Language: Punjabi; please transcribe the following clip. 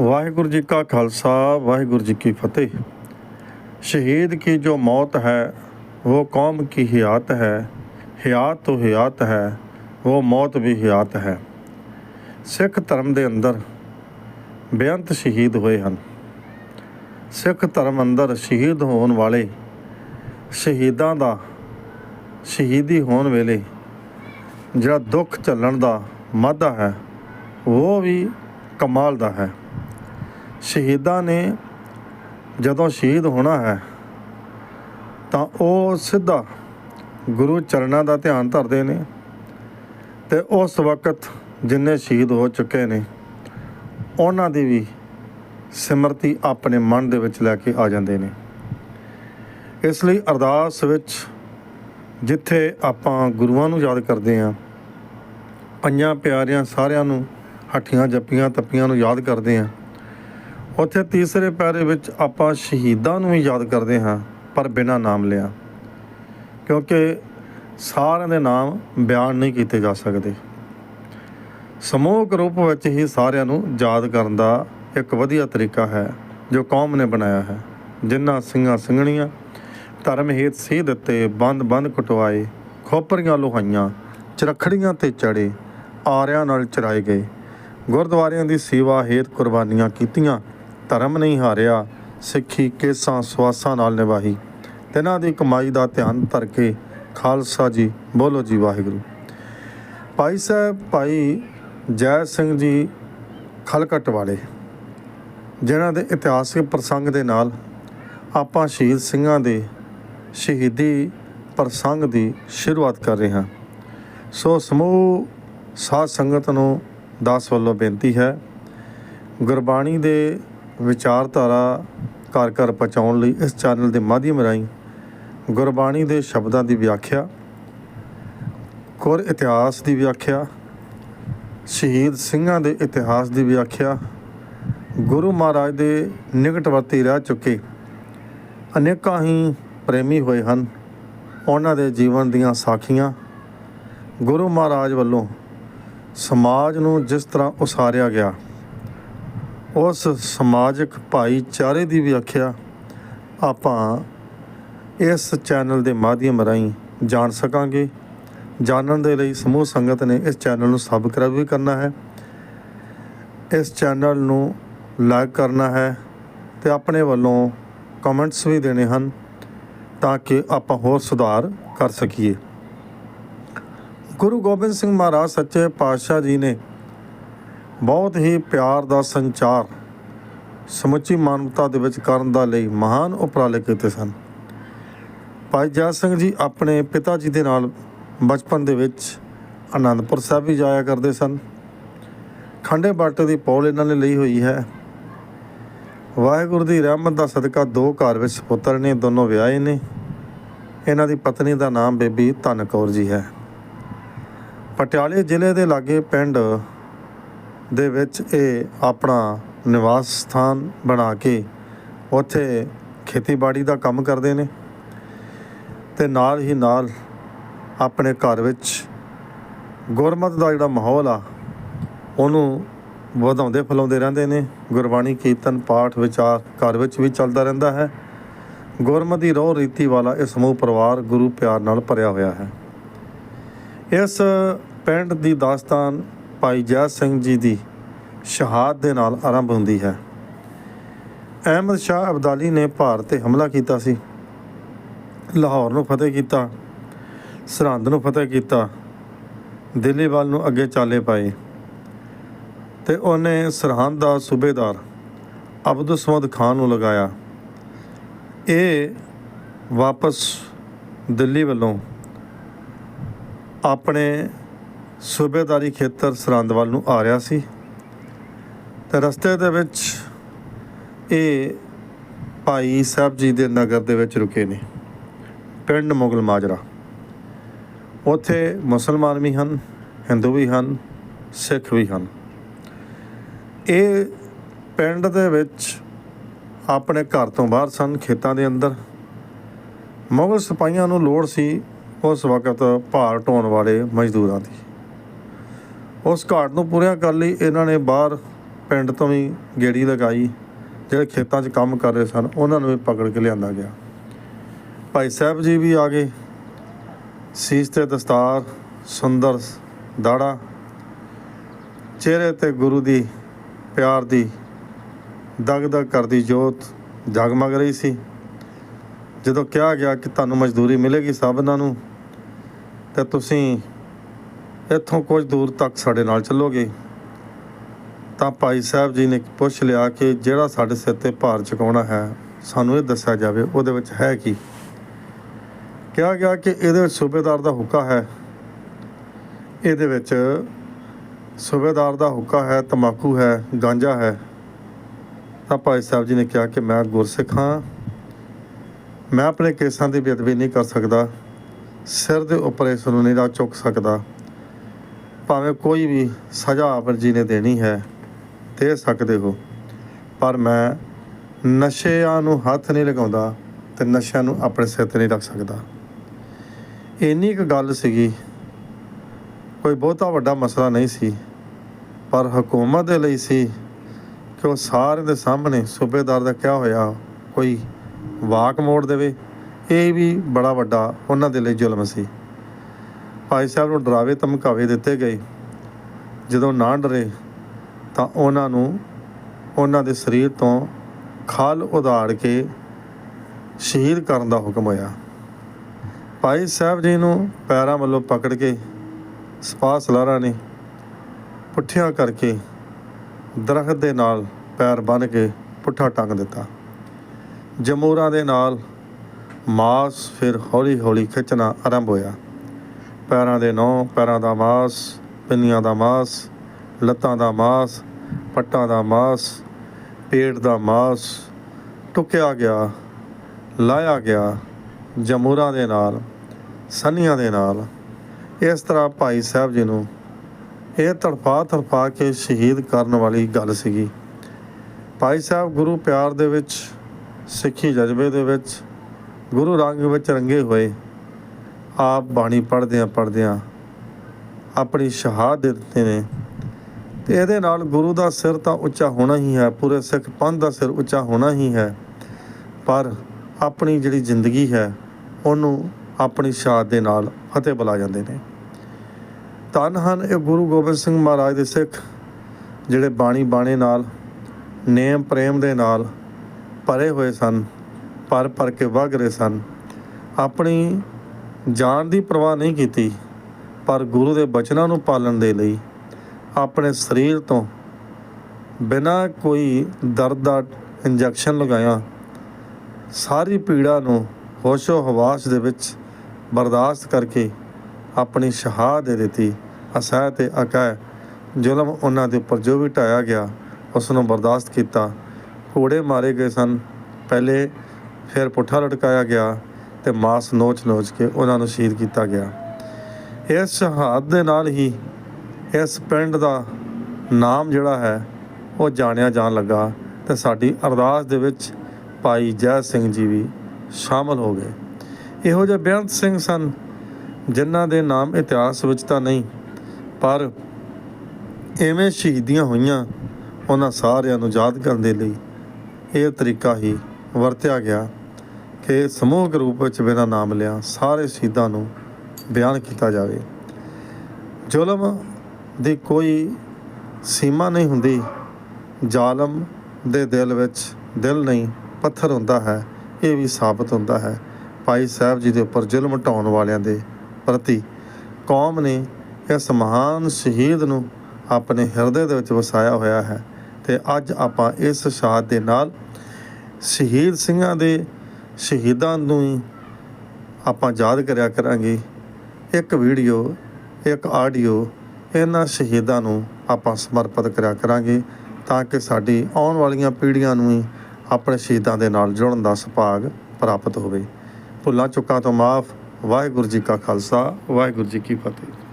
ਵਾਹਿਗੁਰੂ ਜੀ ਕਾ ਖਾਲਸਾ ਵਾਹਿਗੁਰੂ ਜੀ ਕੀ ਫਤਿਹ शहीद की जो मौत है वो कौम की हयात है हयात तो हयात है वो मौत भी हयात है ਸਿੱਖ ਧਰਮ ਦੇ ਅੰਦਰ ਬੇਅੰਤ ਸ਼ਹੀਦ ਹੋਏ ਹਨ ਸਿੱਖ ਧਰਮ ਅੰਦਰ ਸ਼ਹੀਦ ਹੋਣ ਵਾਲੇ ਸ਼ਹੀਦਾਂ ਦਾ ਸ਼ਹੀਦੀ ਹੋਣ ਵੇਲੇ ਜਿਹੜਾ ਦੁੱਖ ਚੱਲਣ ਦਾ ਮਾਦਾ ਹੈ ਉਹ ਵੀ ਕਮਾਲ ਦਾ ਹੈ ਸ਼ਹੀਦਾਂ ਨੇ ਜਦੋਂ ਸ਼ਹੀਦ ਹੋਣਾ ਹੈ, ਤਾਂ ਉਹ ਸਿੱਧਾ ਗੁਰੂ ਚਰਨਾਂ ਦਾ ਧਿਆਨ ਧਰਦੇ ਨੇ ਤੇ ਉਸ ਵਕਤ ਜਿੰਨੇ ਸ਼ਹੀਦ ਹੋ ਚੁੱਕੇ ਨੇ, ਉਹਨਾਂ ਦੀ ਵੀ ਸਿਮਰਤੀ ਆਪਣੇ ਮਨ ਦੇ ਵਿੱਚ ਲੈ ਕੇ ਆ ਜਾਂਦੇ ਨੇ। ਇਸ ਲਈ ਅਰਦਾਸ ਵਿੱਚ ਜਿੱਥੇ ਆਪਾਂ ਗੁਰੂਆਂ ਨੂੰ ਯਾਦ ਕਰਦੇ ਹਾਂ, ਪੰਜਾਂ ਪਿਆਰਿਆਂ ਸਾਰਿਆਂ ਨੂੰ ਹੱਠੀਆਂ ਜੱਪੀਆਂ ਤੱਪੀਆਂ ਨੂੰ ਯਾਦ ਕਰਦੇ ਹਾਂ ਉੱਥੇ ਤੀਸਰੇ ਪੈਰੇ ਵਿੱਚ ਆਪਾਂ ਸ਼ਹੀਦਾਂ ਨੂੰ ਵੀ ਯਾਦ ਕਰਦੇ ਹਾਂ, ਪਰ ਬਿਨਾਂ ਨਾਮ ਲਿਆ। ਕਿਉਂਕਿ ਸਾਰਿਆਂ ਦੇ ਨਾਮ ਬਿਆਨ ਨਹੀਂ ਕੀਤੇ ਜਾ ਸਕਦੇ। ਸਮੂਹਕ ਰੂਪ ਵਿੱਚ ਹੀ ਸਾਰਿਆਂ ਨੂੰ ਯਾਦ ਕਰਨ ਦਾ ਇੱਕ ਵਧੀਆ ਤਰੀਕਾ ਹੈ, ਜੋ ਕੌਮ ਨੇ ਬਣਾਇਆ ਹੈ। ਜਿਨ੍ਹਾਂ ਸਿੰਘਾਂ ਸਿੰਘਣੀਆਂ, ਧਰਮ ਹੇਤ ਸੀ ਦਿੱਤੇ ਬੰਦ ਬੰਦ ਕਟਵਾਏ, ਖੋਪਰੀਆਂ ਲੋਹਾਈਆਂ, ਚਰਖੜੀਆਂ ਤੇ ਚੜੇ, ਆਰਿਆਂ ਨਾਲ ਚਰਾਏ ਗਏ। ਗੁਰਦੁਆਰਿਆਂ ਦੀ ਸੇਵਾ ਹੇਤ ਕੁਰਬਾਨੀਆਂ ਕੀਤੀਆਂ ਧਰਮ ਨਹੀਂ ਹਾਰਿਆ, ਸਿੱਖੀ ਕੇਸਾਂ ਸਵਾਸਾਂ ਨਾਲ ਨਿਭਾਹੀ ਤਿਨਾਂ ਦੀ ਕਮਾਈ ਦਾ ਧਿਆਨ ਧਰ ਕੇ ਖਾਲਸਾ ਜੀ, ਬੋਲੋ ਜੀ ਵਾਹਿਗੁਰੂ। ਭਾਈ ਸਾਹਿਬ, ਭਾਈ ਜੈ ਸਿੰਘ ਜੀ ਖਲਕਟ ਵਾਲੇ, ਜਿਨ੍ਹਾਂ ਦੇ ਇਤਿਹਾਸਿਕ ਪ੍ਰਸੰਗ ਦੇ ਨਾਲ ਆਪਾਂ ਸ਼ਹੀਦ ਸਿੰਘਾਂ ਦੇ ਸ਼ਹੀਦੀ ਪ੍ਰਸੰਗ ਦੀ ਸ਼ੁਰੂਆਤ ਕਰ ਰਹੇ ਹਾਂ। ਸੋ ਸਮੂਹ ਸਾਧ ਸੰਗਤ ਨੂੰ ਦਾਸ ਵੱਲੋਂ ਬੇਨਤੀ ਹੈ, ਗੁਰਬਾਣੀ ਦੇ ਵਿਚਾਰਧਾਰਾ ਘਰ ਘਰ ਪਹੁੰਚਾਉਣ ਲਈ ਇਸ ਚੈਨਲ ਦੇ ਮਾਧਿਅਮ ਰਾਹੀਂ ਗੁਰਬਾਣੀ ਦੇ ਸ਼ਬਦਾਂ ਦੀ ਵਿਆਖਿਆ ਕੁਰ ਇਤਿਹਾਸ ਦੀ ਵਿਆਖਿਆ, ਸ਼ਹੀਦ ਸਿੰਘਾਂ ਦੇ ਇਤਿਹਾਸ ਦੀ ਵਿਆਖਿਆ, ਗੁਰੂ ਮਹਾਰਾਜ ਦੇ ਨਿਕਟਵਰਤੀ ਰਹਿ ਚੁੱਕੇ ਅਨੇਕਾਂ ਹੀ ਪ੍ਰੇਮੀ ਹੋਏ ਹਨ। ਉਹਨਾਂ ਦੇ ਜੀਵਨ ਦੀਆਂ ਸਾਖੀਆਂ ਗੁਰੂ ਮਹਾਰਾਜ ਵੱਲੋਂ ਸਮਾਜ ਨੂੰ ਜਿਸ ਤਰ੍ਹਾਂ ਉਸਾਰਿਆ ਗਿਆ ਉਸ ਸਮਾਜਿਕ ਭਾਈਚਾਰੇ ਦੀ ਵਿਆਖਿਆ ਆਪਾਂ ਇਸ ਚੈਨਲ ਦੇ ਮਾਧਿਅਮ ਰਾਹੀਂ ਜਾਣ ਸਕਾਂਗੇ। ਜਾਣਨ ਦੇ ਲਈ ਸਮੂਹ ਸੰਗਤ ਨੇ ਇਸ ਚੈਨਲ ਨੂੰ ਸਬਸਕ੍ਰਾਈਬ ਵੀ ਕਰਨਾ ਹੈ। ਇਸ ਚੈਨਲ ਨੂੰ ਲਾਈਕ ਕਰਨਾ ਹੈ ਤੇ ਆਪਣੇ ਵੱਲੋਂ ਕਮੈਂਟਸ ਵੀ ਦੇਣੇ ਹਨ ਤਾਂ ਕਿ ਆਪਾਂ ਹੋਰ ਸੁਧਾਰ ਕਰ ਸਕੀਏ। ਗੁਰੂ ਗੋਬਿੰਦ ਸਿੰਘ ਮਹਾਰਾਜ ਸੱਚੇ ਪਾਤਸ਼ਾਹ ਜੀ ਨੇ ਬਹੁਤ ਹੀ ਪਿਆਰ ਦਾ ਸੰਚਾਰ ਸਮੁੱਚੀ ਮਾਨਵਤਾ ਦੇ ਵਿੱਚ ਕਰਨ ਦਾ ਲਈ ਮਹਾਨ ਉਪਰਾਲੇ ਕੀਤੇ ਸਨ। ਭਾਈ ਜੈ ਸਿੰਘ ਜੀ ਆਪਣੇ ਪਿਤਾ ਜੀ ਦੇ ਨਾਲ ਬਚਪਨ ਦੇ ਵਿੱਚ ਆਨੰਦਪੁਰ ਸਾਹਿਬ ਵੀ ਜਾਇਆ ਕਰਦੇ ਸਨ। ਖੰਡੇ ਬਾਟੇ ਦੀ ਪੌਲ ਇਹਨਾਂ ਨੇ ਲਈ ਹੋਈ ਹੈ। ਵਾਹਿਗੁਰੂ ਦੀ ਰਹਿਮਤ ਦਾ ਸਦਕਾ ਦੋ ਘਰ ਵਿੱਚ ਪੁੱਤਰ ਨੇ, ਦੋਨੋਂ ਵਿਆਹੇ ਨੇ। ਇਹਨਾਂ ਦੀ ਪਤਨੀ ਦਾ ਨਾਮ ਬੇਬੀ ਧਨ ਕੌਰ ਜੀ ਹੈ। ਪਟਿਆਲੇ ਜ਼ਿਲ੍ਹੇ ਦੇ ਲਾਗੇ ਪਿੰਡ ਦੇ ਵਿੱਚ ਇਹ ਆਪਣਾ ਨਿਵਾਸ ਸਥਾਨ ਬਣਾ ਕੇ ਉੱਥੇ ਖੇਤੀਬਾੜੀ ਦਾ ਕੰਮ ਕਰਦੇ ਨੇ ਤੇ ਨਾਲ ਹੀ ਨਾਲ ਆਪਣੇ ਘਰ ਵਿੱਚ ਗੁਰਮਤ ਦਾ ਜਿਹੜਾ ਮਾਹੌਲ ਆ, ਉਹਨੂੰ ਵਧਾਉਂਦੇ ਫਲਾਉਂਦੇ ਰਹਿੰਦੇ ਨੇ। ਗੁਰਬਾਣੀ ਕੀਰਤਨ ਪਾਠ ਵਿਚਾਰ ਘਰ ਵਿੱਚ ਵੀ ਚੱਲਦਾ ਰਹਿੰਦਾ ਹੈ। ਗੁਰਮਤ ਦੀ ਰੋਹ ਰੀਤੀ ਵਾਲਾ ਇਹ ਸਮੂਹ ਪਰਿਵਾਰ ਗੁਰੂ ਪਿਆਰ ਨਾਲ ਭਰਿਆ ਹੋਇਆ ਹੈ। ਇਸ ਪਿੰਡ ਦੀ ਦਾਸਤਾਨ ਭਾਈ ਜੈ ਸਿੰਘ ਜੀ ਦੀ ਸ਼ਹਾਦਤ ਦੇ ਨਾਲ ਆਰੰਭ ਹੁੰਦੀ ਹੈ। ਅਹਿਮਦ ਸ਼ਾਹ ਅਬਦਾਲੀ ਨੇ ਭਾਰਤ ਤੇ ਹਮਲਾ ਕੀਤਾ ਸੀ। ਲਾਹੌਰ ਨੂੰ ਫਤਿਹ ਕੀਤਾ। ਸਰਹੰਦ ਨੂੰ ਫਤਿਹ ਕੀਤਾ। ਦਿੱਲੀ ਵੱਲ ਨੂੰ ਅੱਗੇ ਚਾਲੇ ਪਾਏ। ਤੇ ਉਹਨੇ ਸਰਹੰਦ ਦਾ ਸੂਬੇਦਾਰ ਅਬਦੁਲ ਸਮਦ ਖਾਨ ਨੂੰ ਲਗਾਇਆ। ਇਹ ਵਾਪਸ ਦਿੱਲੀ ਵੱਲੋਂ ਆਪਣੇ ਸੂਬੇਦਾਰੀ ਖੇਤਰ ਸਰਹੰਦ ਵੱਲ ਨੂੰ ਆ ਰਿਹਾ ਸੀ। ਤੇ ਰਸਤੇ ਦੇ ਵਿੱਚ ਇਹ ਭਾਈ ਸਾਹਿਬ ਜੀ ਦੇ ਨਗਰ ਦੇ ਵਿੱਚ ਰੁਕੇ ਨੇ। ਪਿੰਡ ਮੁਗਲ ਮਾਜਰਾ। ਉੱਥੇ ਮੁਸਲਮਾਨ ਵੀ ਹਨ, ਹਿੰਦੂ ਵੀ ਹਨ, ਸਿੱਖ ਵੀ ਹਨ। ਇਹ ਪਿੰਡ ਦੇ ਵਿੱਚ ਆਪਣੇ ਘਰ ਤੋਂ ਬਾਹਰ ਸਨ, ਖੇਤਾਂ ਦੇ ਅੰਦਰ। ਮੁਗਲ ਸਿਪਾਹੀਆਂ ਨੂੰ ਲੋੜ ਸੀ ਉਸ ਵਕਤ ਭਾਰ ਢੋਣ ਵਾਲੇ ਮਜ਼ਦੂਰਾਂ ਦੀ। ਉਸ ਘਾਟ ਨੂੰ ਪੂਰਾ ਕਰਨ ਲਈ ਇਹਨਾਂ ਨੇ ਬਾਹਰ ਪਿੰਡ ਤੋਂ ਵੀ ਗੇੜੀ ਲਗਾਈ, ਜਿਹੜੇ ਖੇਤਾਂ 'ਚ ਕੰਮ ਕਰ ਰਹੇ ਸਨ, ਉਹਨਾਂ ਨੂੰ ਵੀ ਪਕੜ ਕੇ ਲਿਆਂਦਾ ਗਿਆ। ਭਾਈ ਸਾਹਿਬ ਜੀ ਵੀ ਆ ਗਏ। ਸੀਸ ਤੇ ਦਸਤਾਰ, ਸੁੰਦਰ ਦਾੜਾ, ਚਿਹਰੇ ਤੇ ਗੁਰੂ ਦੀ ਪਿਆਰ ਦੀ ਦਗ ਦਗ ਕਰਦੀ ਜੋਤ ਜਗਮਗ ਰਹੀ ਸੀ। ਜਦੋਂ ਕਿਹਾ ਗਿਆ ਕਿ ਤੁਹਾਨੂੰ ਮਜ਼ਦੂਰੀ ਮਿਲੇਗੀ ਸਭਨਾਂ ਨੂੰ, ਤੇ ਤੁਸੀਂ ਇੱਥੋਂ ਕੁਝ ਦੂਰ ਤੱਕ ਸਾਡੇ ਨਾਲ ਚੱਲੋਗੇ। ਤਾਂ ਭਾਈ ਸਾਹਿਬ ਜੀ ਨੇ ਪੁੱਛ ਲਿਆ ਕਿ ਜਿਹੜਾ ਸਾਡੇ ਸਿਰ ਤੇ ਭਾਰ ਚੁਕਾਉਣਾ ਹੈ, ਸਾਨੂੰ ਇਹ ਦੱਸਿਆ ਜਾਵੇ, ਉਹਦੇ ਵਿੱਚ ਹੈ ਕੀ? ਕਿਹਾ ਗਿਆ ਕਿ ਇਹਦੇ ਵਿੱਚ ਸੂਬੇਦਾਰ ਦਾ ਹੁਕਾ ਹੈ। ਇਹਦੇ ਵਿੱਚ ਸੂਬੇਦਾਰ ਦਾ ਹੁਕਾ ਹੈ, ਤਮਾਕੂ ਹੈ, ਗਾਂਜਾ ਹੈ। ਤਾਂ ਭਾਈ ਸਾਹਿਬ ਜੀ ਨੇ ਕਿਹਾ ਕਿ ਮੈਂ ਗੁਰਸਿੱਖ ਹਾਂ। ਮੈਂ ਆਪਣੇ ਕੇਸਾਂ ਦੀ ਬੇਅਦਬੀ ਨਹੀਂ ਕਰ ਸਕਦਾ। ਸਿਰ ਦੇ ਉੱਪਰ ਇਸ ਨੂੰ ਨਹੀਂ ਲਾ ਚੁੱਕ ਸਕਦਾ। ਭਾਵੇਂ ਕੋਈ ਵੀ ਸਜ਼ਾ ਆਪ ਜੀ ਨੇ ਦੇਣੀ ਹੈ, ਦੇ ਸਕਦੇ ਹੋ। ਪਰ ਮੈਂ ਨਸ਼ਿਆਂ ਨੂੰ ਹੱਥ ਨਹੀਂ ਲਗਾਉਂਦਾ ਤੇ ਨਸ਼ਿਆਂ ਨੂੰ ਆਪਣੇ ਸਿਰ ਤੇ ਨਹੀਂ ਰੱਖ ਸਕਦਾ। ਇੰਨੀ ਕੁ ਗੱਲ ਸੀਗੀ। ਕੋਈ ਬਹੁਤਾ ਵੱਡਾ ਮਸਲਾ ਨਹੀਂ ਸੀ। ਪਰ ਹਕੂਮਤ ਦੇ ਲਈ ਸੀ ਕਿ ਉਹ ਸਾਰਿਆਂ ਦੇ ਸਾਹਮਣੇ ਸੂਬੇਦਾਰ ਦਾ ਕਿਹਾ ਹੋਇਆ ਕੋਈ ਵਾਕ ਮੋੜ ਦੇਵੇ। ਇਹ ਵੀ ਬੜਾ ਵੱਡਾ ਉਹਨਾਂ ਦੇ ਲਈ ਜ਼ੁਲਮ ਸੀ। ਭਾਈ ਸਾਹਿਬ ਨੂੰ ਡਰਾਵੇ ਧਮਕਾਵੇ ਦਿੱਤੇ ਗਏ। ਜਦੋਂ ਨਾ ਡਰੇ, ਤਾਂ ਉਹਨਾਂ ਨੂੰ ਉਹਨਾਂ ਦੇ ਸਰੀਰ ਤੋਂ ਖਾਲ ਉਧਾੜ ਕੇ ਸ਼ਹੀਦ ਕਰਨ ਦਾ ਹੁਕਮ ਹੋਇਆ। ਭਾਈ ਸਾਹਿਬ ਜੀ ਨੂੰ ਪੈਰਾਂ ਵੱਲੋਂ ਪਕੜ ਕੇ ਸਪਾ ਸਲਾਰਾ ਨੇ ਪੁੱਠਿਆਂ ਕਰਕੇ ਦਰਖਤ ਦੇ ਨਾਲ ਪੈਰ ਬੰਨ੍ਹ ਕੇ ਪੁੱਠਾ ਟੰਗ ਦਿੱਤਾ। ਜਮੂਰਾਂ ਦੇ ਨਾਲ ਮਾਸ ਫਿਰ ਹੌਲੀ ਹੌਲੀ ਖਿੱਚਣਾ ਆਰੰਭ ਹੋਇਆ। ਪੈਰਾਂ ਦੇ ਨੌ ਪੈਰਾਂ ਦਾ ਮਾਸ, ਪਿੰਨੀਆਂ ਦਾ ਮਾਸ, ਲੱਤਾਂ ਦਾ ਮਾਸ, ਪੱਟਾਂ ਦਾ ਮਾਸ, ਪੇਟ ਦਾ ਮਾਸ, ਟੁਕਿਆ ਗਿਆ, ਲਾਇਆ ਗਿਆ ਜਮੂਰਾਂ ਦੇ ਨਾਲ, ਸੰਨੀਆਂ ਦੇ ਨਾਲ। ਇਸ ਤਰ੍ਹਾਂ ਭਾਈ ਸਾਹਿਬ ਜੀ ਨੂੰ ਇਹ ਤੜਫਾ ਤੜਫਾ ਕੇ ਸ਼ਹੀਦ ਕਰਨ ਵਾਲੀ ਗੱਲ ਸੀਗੀ। ਭਾਈ ਸਾਹਿਬ ਗੁਰੂ ਪਿਆਰ ਦੇ ਵਿੱਚ, ਸਿੱਖੀ ਜਜ਼ਬੇ ਦੇ ਵਿੱਚ, ਗੁਰੂ ਰੰਗ ਵਿੱਚ ਰੰਗੇ ਹੋਏ। ਆਪ ਬਾਣੀ ਪੜ੍ਹਦਿਆਂ ਪੜ੍ਹਦਿਆਂ ਆਪਣੀ ਸ਼ਹਾਦਤ ਦਿੱਤੇ ਨੇ। ਤੇ ਇਹਦੇ ਨਾਲ ਗੁਰੂ ਦਾ ਸਿਰ ਤਾਂ ਉੱਚਾ ਹੋਣਾ ਹੀ ਹੈ, ਪੂਰੇ ਸਿੱਖ ਪੰਥ ਦਾ ਸਿਰ ਉੱਚਾ ਹੋਣਾ ਹੀ ਹੈ। ਪਰ ਆਪਣੀ ਜਿਹੜੀ ਜ਼ਿੰਦਗੀ ਹੈ, ਉਹਨੂੰ ਆਪਣੀ ਸ਼ਹਾਦਤ ਦੇ ਨਾਲ ਫਤਿਹ ਬੁਲਾ ਜਾਂਦੇ ਨੇ। ਧੰਨ ਹਨ ਇਹ ਗੁਰੂ ਗੋਬਿੰਦ ਸਿੰਘ ਮਹਾਰਾਜ ਦੇ ਸਿੱਖ, ਜਿਹੜੇ ਬਾਣੀ ਬਾਣੇ ਨਾਲ, ਨੇਮ ਪ੍ਰੇਮ ਦੇ ਨਾਲ ਭਰੇ ਹੋਏ ਸਨ ਭਰ ਭਰ ਕੇ ਵਗ ਰਹੇ ਸਨ। ਆਪਣੀ ਜਾਣ ਦੀ ਪਰਵਾਹ ਨਹੀਂ ਕੀਤੀ, ਪਰ ਗੁਰੂ ਦੇ ਬਚਨਾਂ ਨੂੰ ਪਾਲਣ ਦੇ ਲਈ ਆਪਣੇ ਸਰੀਰ ਤੋਂ ਬਿਨਾਂ ਕੋਈ ਦਰਦ ਦਾ ਇੰਜੈਕਸ਼ਨ ਲਗਾਇਆ, ਸਾਰੀ ਪੀੜਾ ਨੂੰ ਹੋਸ਼ੋ ਹਵਾਸ ਦੇ ਵਿੱਚ ਬਰਦਾਸ਼ਤ ਕਰਕੇ ਆਪਣੀ ਸ਼ਹਾਦਤ ਦੇ ਦਿੱਤੀ। ਅਸਹਿ ਤੇ ਅਕੈ ਜ਼ੁਲਮ ਉਹਨਾਂ ਦੇ ਉੱਪਰ ਜੋ ਵੀ ਢਾਇਆ ਗਿਆ ਉਸ ਨੂੰ ਬਰਦਾਸ਼ਤ ਕੀਤਾ। ਘੋੜੇ ਮਾਰੇ ਗਏ ਸਨ। ਪਹਿਲੇ ਫਿਰ ਪੁੱਠਾ ਲਟਕਾਇਆ ਗਿਆ। ਤੇ ਮਾਸ ਨੋਚ-ਨੋਚ ਕੇ ਉਹਨਾਂ ਨੂੰ ਸ਼ਹੀਦ ਕੀਤਾ ਗਿਆ। ਇਸ ਸ਼ਹਾਦਤ ਦੇ ਨਾਲ ਹੀ ਇਸ ਪਿੰਡ ਦਾ ਨਾਮ ਜਿਹੜਾ ਹੈ, ਉਹ ਜਾਣਿਆ ਜਾਣ ਲੱਗਾ ਤੇ ਸਾਡੀ ਅਰਦਾਸ ਦੇ ਵਿੱਚ ਭਾਈ ਜੈ ਸਿੰਘ ਜੀ ਵੀ ਸ਼ਾਮਲ ਹੋ ਗਏ। ਇਹੋ ਜਿਹੇ ਬੇਅੰਤ ਸਿੰਘ ਸਨ ਜਿਨ੍ਹਾਂ ਦੇ ਨਾਮ ਇਤਿਹਾਸ ਵਿੱਚ ਤਾਂ ਨਹੀਂ, ਪਰ ਐਵੇਂ ਸ਼ਹੀਦੀਆਂ ਹੋਈਆਂ ਉਹਨਾਂ ਸਾਰਿਆਂ ਨੂੰ ਯਾਦ ਕਰਨ ਦੇ ਲਈ ਇਹ ਤਰੀਕਾ ਹੀ ਵਰਤਿਆ ਗਿਆ। ਕਿ ਸਮੂਹਕ ਰੂਪ ਵਿੱਚ ਬਿਨਾਂ ਨਾਮ ਲਿਆ, ਸਾਰੇ ਸ਼ਹੀਦਾਂ ਨੂੰ ਬਿਆਨ ਕੀਤਾ ਜਾਵੇ। ਜ਼ੁਲਮ ਦੀ ਕੋਈ ਸੀਮਾ ਨਹੀਂ ਹੁੰਦੀ। ਜ਼ਾਲਮ ਦੇ ਦਿਲ ਵਿੱਚ ਦਿਲ ਨਹੀਂ, ਪੱਥਰ ਹੁੰਦਾ ਹੈ, ਇਹ ਵੀ ਸਾਬਤ ਹੁੰਦਾ ਹੈ। ਭਾਈ ਸਾਹਿਬ ਜੀ ਦੇ ਉੱਪਰ ਜ਼ੁਲਮ ਢਾਉਣ ਵਾਲਿਆਂ ਦੇ ਪ੍ਰਤੀ ਕੌਮ ਨੇ ਇਸ ਮਹਾਨ ਸ਼ਹੀਦ ਨੂੰ ਆਪਣੇ ਹਿਰਦੇ ਦੇ ਵਿੱਚ ਵਸਾਇਆ ਹੋਇਆ ਹੈ ਤੇ ਅੱਜ ਆਪਾਂ ਇਸ ਸ਼ਹਾਦਤ ਦੇ ਨਾਲ ਸ਼ਹੀਦ ਸਿੰਘਾਂ ਦੇ ਸ਼ਹੀਦਾਂ ਨੂੰ ਹੀ ਆਪਾਂ ਯਾਦ ਕਰਿਆ ਕਰਾਂਗੇ। ਇੱਕ ਵੀਡੀਓ ਇੱਕ ਆਡੀਓ ਇਹਨਾਂ ਸ਼ਹੀਦਾਂ ਨੂੰ ਆਪਾਂ ਸਮਰਪਿਤ ਕਰਿਆ ਕਰਾਂਗੇ ਤਾਂ ਕਿ ਸਾਡੀ ਆਉਣ ਵਾਲੀਆਂ ਪੀੜ੍ਹੀਆਂ ਨੂੰ ਹੀ ਆਪਣੇ ਸ਼ਹੀਦਾਂ ਦੇ ਨਾਲ ਜੁੜਨ ਦਾ ਸੁਭਾਗ ਪ੍ਰਾਪਤ ਹੋਵੇ। ਭੁੱਲਾਂ ਚੁੱਕਾਂ ਤੋਂ ਮਾਫ, ਵਾਹਿਗੁਰੂ ਜੀ ਕਾ ਖਾਲਸਾ, ਵਾਹਿਗੁਰੂ ਜੀ ਕੀ ਫਤਿਹ।